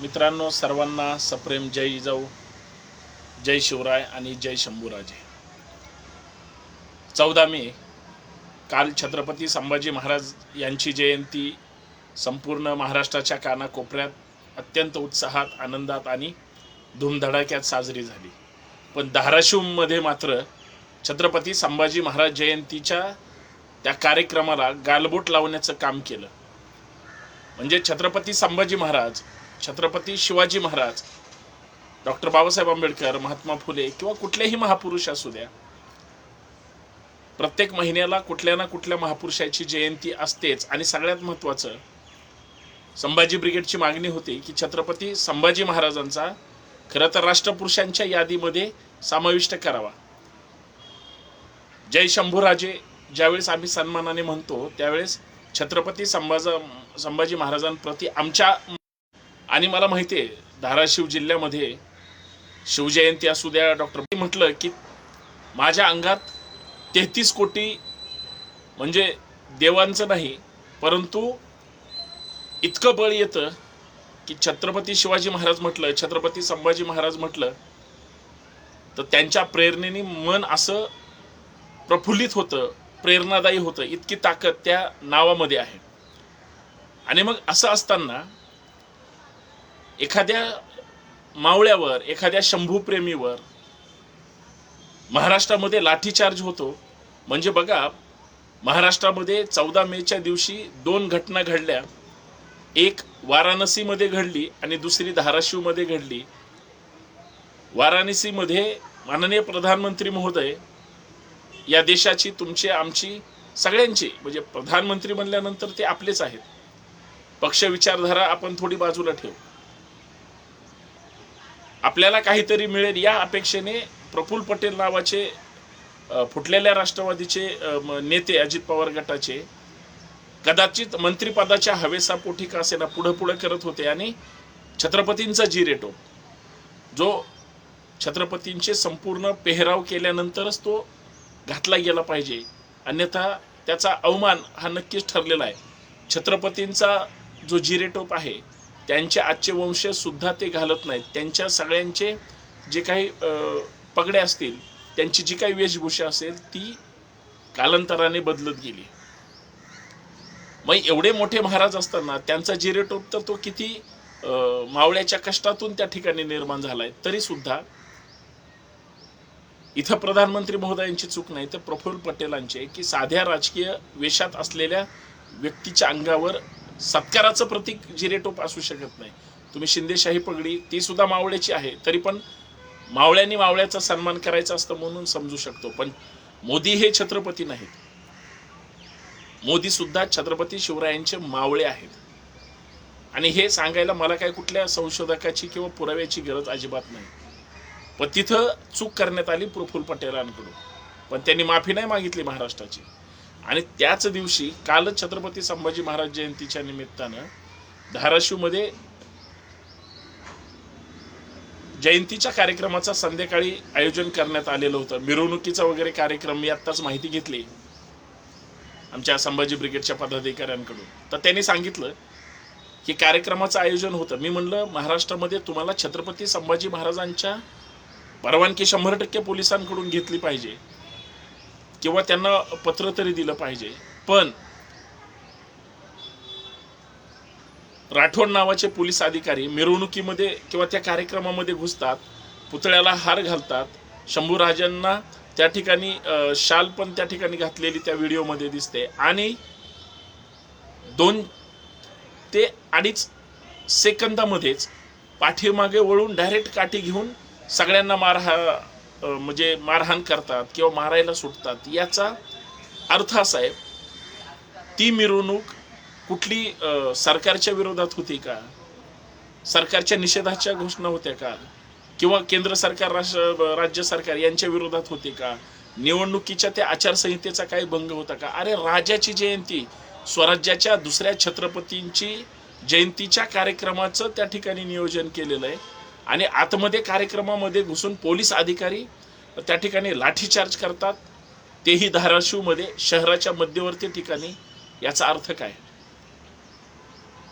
मित्रांनो सर्वांना सप्रेम जय जिजाऊ जय शिवराय आणि जय शंभूराजे. चौदा मे काल छत्रपती संभाजी महाराज यांची जयंती संपूर्ण महाराष्ट्राच्या कानाकोपऱ्यात अत्यंत उत्साहात आनंदात आणि धूमधडाक्यात साजरी झाली. पण धाराशिवमध्ये मात्र छत्रपती संभाजी महाराज जयंतीच्या त्या कार्यक्रमाला गालबोट लावण्याचं काम केलं. म्हणजे छत्रपती संभाजी महाराज छत्रपती शिवाजी महाराज डॉक्टर बाबासाहेब आंबेडकर महात्मा फुले किंवा कुठलेही महापुरुष असू द्या प्रत्येक महिन्याला कुठल्या ना कुठल्या महापुरुषाची जयंती असतेच. आणि सगळ्यात महत्त्वाचं संभाजी ब्रिगेडची मागणी होती की छत्रपती संभाजी महाराजांचा खरं तर राष्ट्रपुरुषांच्या यादीमध्ये समाविष्ट करावा. जय शंभूराजे ज्यावेळेस आम्ही सन्मानाने म्हणतो त्यावेळेस छत्रपती संभाजा संभाजी महाराजांप्रती आमच्या आणि मला माहिती आहे धाराशिव जिल्ह्यामध्ये शिवजयंती असू द्या डॉक्टर म्हटलं की माझ्या अंगात तेहतीस कोटी म्हणजे देवांचं नाही परंतु इतकं बळ येतं की छत्रपती शिवाजी महाराज म्हटलं छत्रपती संभाजी महाराज म्हटलं तर त्यांच्या प्रेरणेने मन असं प्रफुल्लित होतं प्रेरणादायी होतं इतकी ताकद त्या नावामध्ये आहे. आणि मग असं असताना एखाद्या मावळ्यावर एखाद्या शंभूप्रेमीवर महाराष्ट्रामध्ये लाठीचार्ज होतो. म्हणजे बघा महाराष्ट्रामध्ये चौदा मेच्या दिवशी दोन घटना घडल्या. एक वाराणसीमध्ये घडली आणि दुसरी धाराशिवमध्ये घडली. वाराणसीमध्ये माननीय प्रधानमंत्री महोदय या देशाची तुमची आमची सगळ्यांची म्हणजे प्रधानमंत्री म्हणल्यानंतर ते आपलेच आहेत. पक्ष विचारधारा आपण थोडी बाजूला ठेवू. आपल्याला काहीतरी मिळेल या अपेक्षेने प्रफुल्ल पटेल नावाचे फुटलेल्या राष्ट्रवादीचे म, नेते अजित पवार गटाचे कदाचित मंत्रिपदाच्या हवेसापोटी का असेना पुढं पुढं करत होते आणि छत्रपतींचा जिरेटो जो छत्रपतींचे संपूर्ण पेहराव केल्यानंतरच तो घातला गेला पाहिजे. अन्यथा त्याचा अवमान हा नक्कीच ठरलेला आहे. छत्रपतींचा जो जिरेटोप आहे त्यांचे आजचे वंश सुद्धा ते घालत नाहीत. त्यांच्या सगळ्यांचे जे काही पगड्या असतील त्यांची जी काही वेशभूषा असेल ती कालांतराने बदलत गेली. मग एवढे मोठे महाराज असताना त्यांचा जिरेटोप तर तो किती मावळ्याच्या कष्टातून त्या ठिकाणी निर्माण झालाय तरी सुद्धा इथं प्रधानमंत्री महोदयांची चूक नाही तर प्रफुल्ल पटेलांचे की साध्या राजकीय वेशात असलेल्या व्यक्तीच्या अंगावर सत्काराचं प्रतीक जिरेटोप असू शकत नाही. तुम्ही शिंदेशाही पगडी ती सुद्धा मावळ्याची आहे. तरी पण मावळ्यांनी मावळ्याचा सन्मान करायचा असतं म्हणून समजू शकतो. पण मोदी हे छत्रपती नाहीत. मोदी सुद्धा छत्रपती शिवरायांचे मावळे आहेत. आणि हे सांगायला मला काय कुठल्या संशोधकाची किंवा पुराव्याची गरज अजिबात नाही. पण तिथं चूक करण्यात आली प्रफुल्ल पटेलांकडून. पण त्यांनी माफी नाही मागितली महाराष्ट्राची. आणि त्याच दिवशी कालच छत्रपती संभाजी महाराज जयंतीच्या निमित्तानं धाराशिवमध्ये जयंतीच्या कार्यक्रमाचा संध्याकाळी आयोजन करण्यात आलेलं होतं. मिरवणुकीचा वगैरे कार्यक्रम मी आत्ताच माहिती घेतली. आमच्या संभाजी ब्रिगेडच्या पदाधिकाऱ्यांकडून. तर त्यांनी सांगितलं की कार्यक्रमाचं आयोजन होतं. मी म्हणलं महाराष्ट्रामध्ये तुम्हाला छत्रपती संभाजी महाराजांच्या परवानगी शंभर टक्के पोलिसांकडून घेतली पाहिजे. किंवा त्यांना पत्र तरी दिलं पाहिजे. पण राठोड नावाचे पोलीस अधिकारी मिरवणुकीमध्ये किंवा त्या कार्यक्रमामध्ये घुसतात पुतळ्याला हार घालतात. शंभूराजांना त्या ठिकाणी शाल पण त्या ठिकाणी घातलेली त्या व्हिडिओमध्ये दिसते. आणि दोन ते अडीच सेकंदामध्येच पाठीमागे वळून डायरेक्ट काठी घेऊन सगळ्यांना मारहा म्हणजे मारहाण करतात किंवा मारायला सुटतात याचा अर्थ असा आहे ती मिरवणूक कुठली सरकारच्या विरोधात होती का? सरकारच्या निषेधाच्या घोषणा होत्या का? किंवा केंद्र सरकार राष्ट्र राज्य सरकार यांच्या विरोधात होते का? निवडणुकीच्या त्या आचारसंहितेचा काही भंग होता का? अरे राजाची जयंती स्वराज्याच्या दुसऱ्या छत्रपतींची जयंतीच्या कार्यक्रमाचं त्या ठिकाणी नियोजन केलेलं आहे. आणि आतमध्ये कार्यक्रमामध्ये घुसून पोलीस अधिकारी त्या ठिकाणी लाठीचार्ज करतात. तेही धाराशिवमध्ये शहराच्या मध्यवर्ती ठिकाणी. याचा अर्थ काय?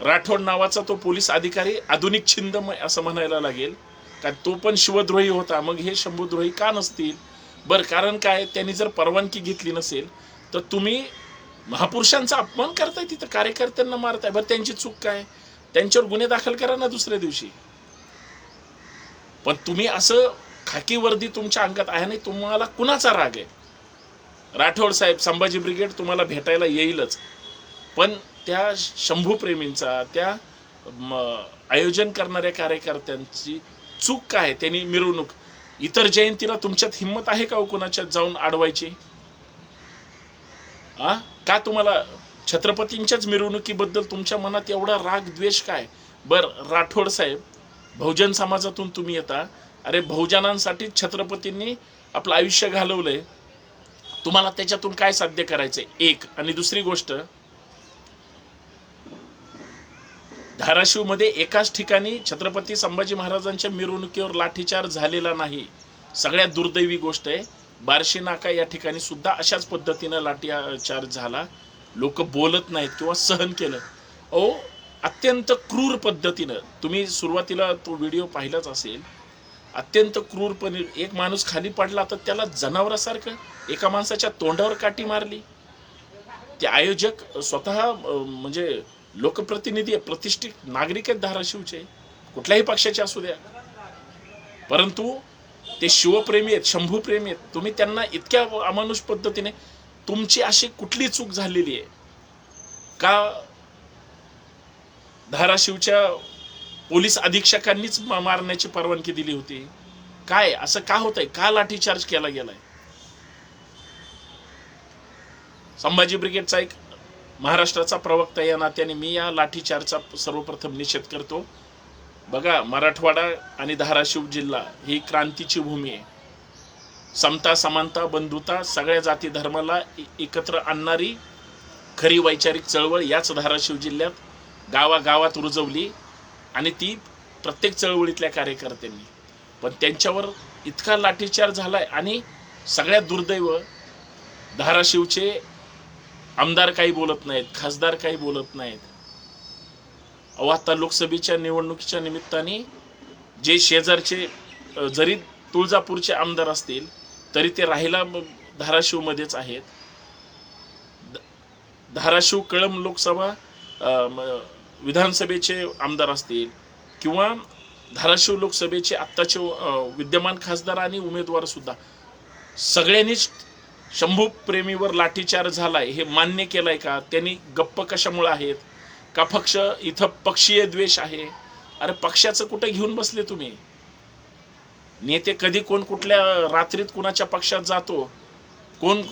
राठोड नावाचा तो पोलीस अधिकारी आधुनिक छिंदमय असं म्हणायला लागेल. का तो पण शिवद्रोही होता. मग हे शंभूद्रोही का नसतील? बरं कारण काय? त्यांनी जर परवानगी घेतली नसेल तर तुम्ही महापुरुषांचा अपमान करताय तिथं. कार्यकर्त्यांना मारताय. बरं त्यांची चूक काय? त्यांच्यावर गुन्हे दाखल करा ना दुसऱ्या दिवशी. पण तुम्ही असं खाकी वर्दी तुमच्या अंगात आहे नाही तुम्हाला कुणाचा राग आहे? राठोड साहेब संभाजी ब्रिगेड तुम्हाला भेटायला येईलच. पण त्या शंभू प्रेमींचा त्या म, आयोजन करणाऱ्या कार्यकर्त्यांची चूक काय आहे? त्यांनी मिरवणूक इतर जयंतीला तुमच्यात हिंमत आहे का हो कुणाच्यात जाऊन अडवायची आ? का तुम्हाला छत्रपतींच्याच मिरवणुकीबद्दल तुमच्या मनात एवढा राग द्वेष काय? बर राठोड साहेब बहुजन समाजातून तुम्ही येता. अरे बहुजनांसाठी छत्रपतींनी आपलं आयुष्य घालवलंय. तुम्हाला त्याच्यातून काय साध्य करायचंय? एक. आणि दुसरी गोष्ट धाराशिवमध्ये एकाच ठिकाणी छत्रपती संभाजी महाराजांच्या मिरवणुकीवर लाठीचार झालेला नाही. सगळ्यात दुर्दैवी गोष्ट आहे बारशी नाका या ठिकाणी सुद्धा अशाच पद्धतीनं लाठीचार झाला. लोक बोलत नाहीत किंवा सहन केलं. अहो अत्यंत क्रूर पद्धतीनं तुम्ही सुरुवातीला तो व्हिडिओ पाहिलाच असेल अत्यंत क्रूरपणे एक माणूस खाली पडला तर त्याला जनावरासारखं एका माणसाच्या तोंडावर काठी मारली. ते आयोजक स्वतः म्हणजे लोकप्रतिनिधी आहे, प्रतिष्ठित नागरिक आहेत धाराशिवचे कुठल्याही पक्षाचे असू द्या. परंतु ते शिवप्रेमी आहेत शंभूप्रेमी आहेत. तुम्ही त्यांना इतक्या अमानुष पद्धतीने तुमची अशी कुठली चूक झालेली आहे? का धाराशिवच्या पोलीस अधीक्षकांनीच मारण्याची परवानगी दिली होती. काय? असं का होतंय? का लाठीचार्ज केला गेलाय? संभाजी ब्रिगेडचा एक महाराष्ट्राचा प्रवक्ता या नात्याने मी या लाठीचार्जचा सर्वप्रथम निषेध करतो. बघा मराठवाडा आणि धाराशिव जिल्हा ही क्रांतीची भूमी आहे. समता समानता बंधुता सगळ्या जाती धर्माला एकत्र आणणारी खरी वैचारिक चळवळ याच धाराशिव जिल्ह्यात गावागावात रुजवली आणि ती प्रत्येक चळवळीतल्या कार्यकर्त्यांनी. पण त्यांच्यावर इतका लाठीचार झाला आहे आणि सगळ्यात दुर्दैव धाराशिवचे आमदार काही बोलत नाहीत खासदार काही बोलत नाहीत. अहो आता लोकसभेच्या निवडणुकीच्या निमित्ताने जे शेजारचे जरी तुळजापूरचे आमदार असतील तरी ते राहिला धाराशिवमध्येच आहेत. धाराशिव कळंब लोकसभा विधानसभेचे आमदार असतील किंवा धाराशिव लोकसभेचे आत्ताचे विद्यमान खासदार आणि उमेदवार सुद्धा सगळ्यांनीच शंभू प्रेमीवर लाठीचार झालाय हे मान्य केलंय का? त्यांनी गप्प कशामुळे आहेत? का पक्ष इथं पक्षीय द्वेष आहे? अरे पक्षाचं कुठे घेऊन बसले तुम्ही? नेते कधी कोण कुठल्या रात्रीत कुणाच्या पक्षात जातो? कोण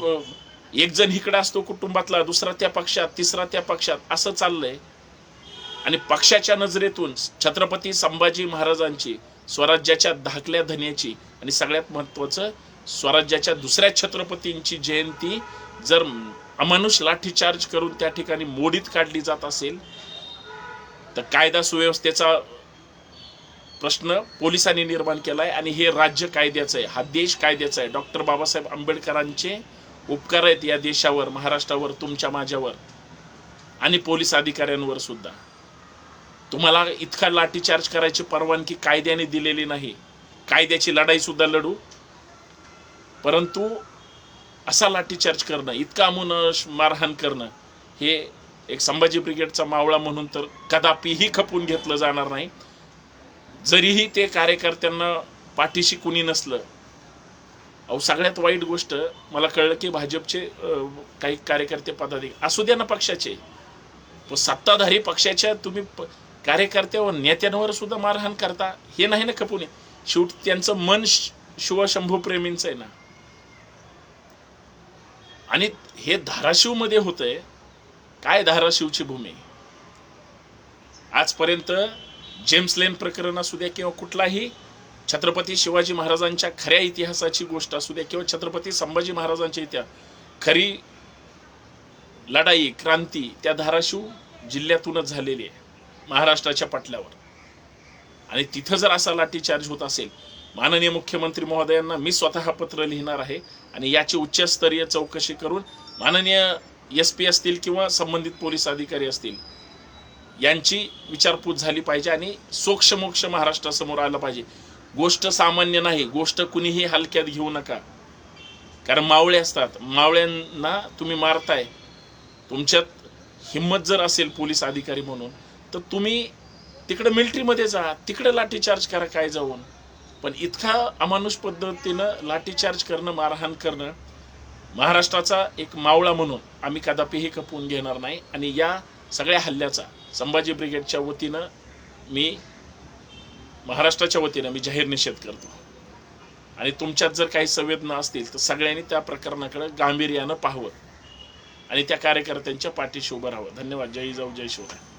एक जण इकडे असतो कुटुंबातला दुसरा त्या पक्षात तिसरा त्या पक्षात असं चाललंय. आणि पक्षाच्या नजरेतून छत्रपती संभाजी महाराजांची स्वराज्याच्या धाकल्या धन्याची आणि सगळ्यात महत्त्वाचं स्वराज्याच्या दुसऱ्या छत्रपतींची जयंती जर अमानुष लाठीचार्ज करून त्या ठिकाणी मोडीत काढली जात असेल तर कायदा सुव्यवस्थेचा प्रश्न पोलिसांनी निर्माण केलाय आणि हे राज्य कायद्याचं आहे. हा देश कायद्याचा आहे. डॉक्टर बाबासाहेब आंबेडकरांचे उपकार आहेत या देशावर महाराष्ट्रावर तुमच्या माझ्यावर आणि पोलीस अधिकाऱ्यांवर सुद्धा. तुम्हाला इतका लाठीचार्ज करायची परवानगी कायद्याने दिलेली नाही. कायद्याची लढाईसुद्धा लढू. परंतु असा लाठीचार्ज करणं इतका अमुनश मारहाण करणं हे एक संभाजी ब्रिगेडचा मावळा म्हणून तर कदापिही खपून घेतलं जाणार नाही. जरीही ते कार्यकर्त्यांना पाठीशी कुणी नसलं. अहो सगळ्यात वाईट गोष्ट मला कळलं की भाजपचे काही कार्यकर्ते पदाधिकारी असू द्या ना पक्षाचे. सत्ताधारी पक्षाच्या तुम्ही प- कार्यकर्त्यावर नेत्यांवर सुद्धा मारहाण करता हे नाही ना खपून? शेवट त्यांचं मन शिवशंभूप्रेमींचं आहे ना. आणि हे धाराशिवमध्ये होतंय. काय धाराशिवची भूमी? आजपर्यंत जेम्स लेन प्रकरण असू द्या किंवा कुठलाही छत्रपती शिवाजी महाराजांच्या खऱ्या इतिहासाची गोष्ट असू द्या किंवा छत्रपती संभाजी महाराजांच्या इतिहास खरी लढाई क्रांती त्या धाराशिव जिल्ह्यातूनच झालेली आहे. महाराष्ट्राच्या पटल्यावर आणि तिथं जर असा लाठीचार्ज होत असेल माननीय मुख्यमंत्री महोदयांना मी स्वतः पत्र लिहिणार आहे आणि याची उच्चस्तरीय चौकशी करून माननीय एस पी असतील किंवा संबंधित पोलीस अधिकारी असतील यांची विचारपूस झाली पाहिजे आणि सोक्ष मोक्ष महाराष्ट्रासमोर आलं पाहिजे. गोष्ट सामान्य नाही गोष्ट कुणीही हलक्यात घेऊ नका. कारण मावळे असतात मावळ्यांना तुम्ही मारताय. तुमच्यात हिंमत जर असेल पोलीस अधिकारी म्हणून तर तुम्ही तिकडं मिलिटरीमध्ये जा तिकडं लाठीचार्ज करा काय जाऊन. पण इतका अमानुष पद्धतीनं लाठीचार्ज करणं मारहाण करणं महाराष्ट्राचा एक मावळा म्हणून आम्ही कदापिही खपवून घेणार नाही. आणि या सगळ्या हल्ल्याचा संभाजी ब्रिगेडच्या वतीनं मी महाराष्ट्राच्या वतीनं मी जाहीर निषेध करतो. आणि तुमच्यात जर काही संवेदना असतील तर सगळ्यांनी त्या प्रकरणाकडे गांभीर्यानं पाहावं. आणि त्या कार्यकर्त्यांच्या पाठीशी उभं राहावं. धन्यवाद. जय जाऊ जय शिवराय.